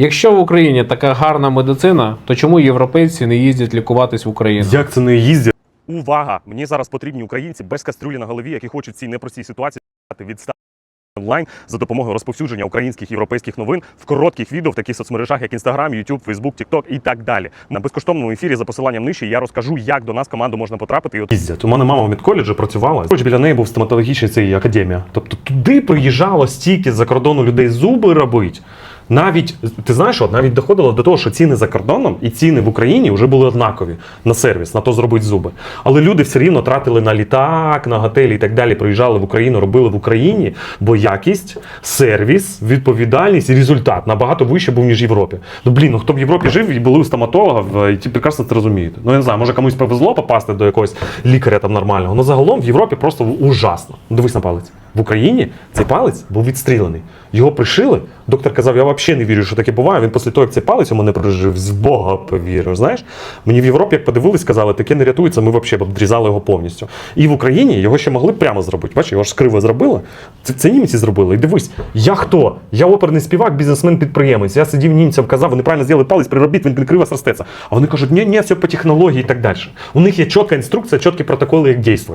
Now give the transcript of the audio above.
Якщо в Україні така гарна медицина, то чому європейці не їздять лікуватись в Україну? Як це не їздять? Увага! Мені зараз потрібні українці без кастрюлі на голові, які хочуть в цій непростій ситуації від онлайн за допомогою розповсюдження українських європейських новин в коротких відео в таких соцмережах, як Instagram, YouTube, Facebook, TikTok і так далі. На безкоштовному ефірі за посиланням нижче я розкажу, як до нас команду можна потрапити. І от Їздять. У мене мама в медколеджі працювала. Хоч біля неї був стоматологічний цей академія. Тобто туди приїжджало стільки за кордону людей зуби робити. Навіть ти знаєш, от навіть доходило до того, що ціни за кордоном і ціни в Україні вже були однакові на сервіс, на то зробити зуби. Але люди все рівно тратили на літак, на готелі і так далі. Приїжджали в Україну, робили в Україні, бо якість, сервіс, відповідальність і результат набагато вище був ніж в Європі. Ну блін, ну хто в Європі жив і були у стоматолога, і ті прекрасно це розумієте. Ну я не знаю, може комусь повезло попасти до якогось лікаря там нормального. Ну загалом в Європі просто ужасно. Дивись на палець. В Україні цей палець був відстрілений. Його пришили. Доктор казав, я взагалі не вірю, що таке буває. Він після того, як цей палець у мене прожив, з Бога повірив. Знаєш, мені в Європі, як подивились, сказали, таке не рятується, ми взагалі б відрізали його повністю. І в Україні його ще могли прямо зробити. Бачиш, його ж криво зробили. Це, це німці зробили. І дивись, я хто? Я оперний співак, бізнесмен-підприємець. Я сидів німцям, казав, вони правильно зробили палець, приробіть, він криво зростеться. А вони кажуть, ні, ні, все по технології і так далі. У них є чітка інструкція, чіткі протоколи, як дійствувати.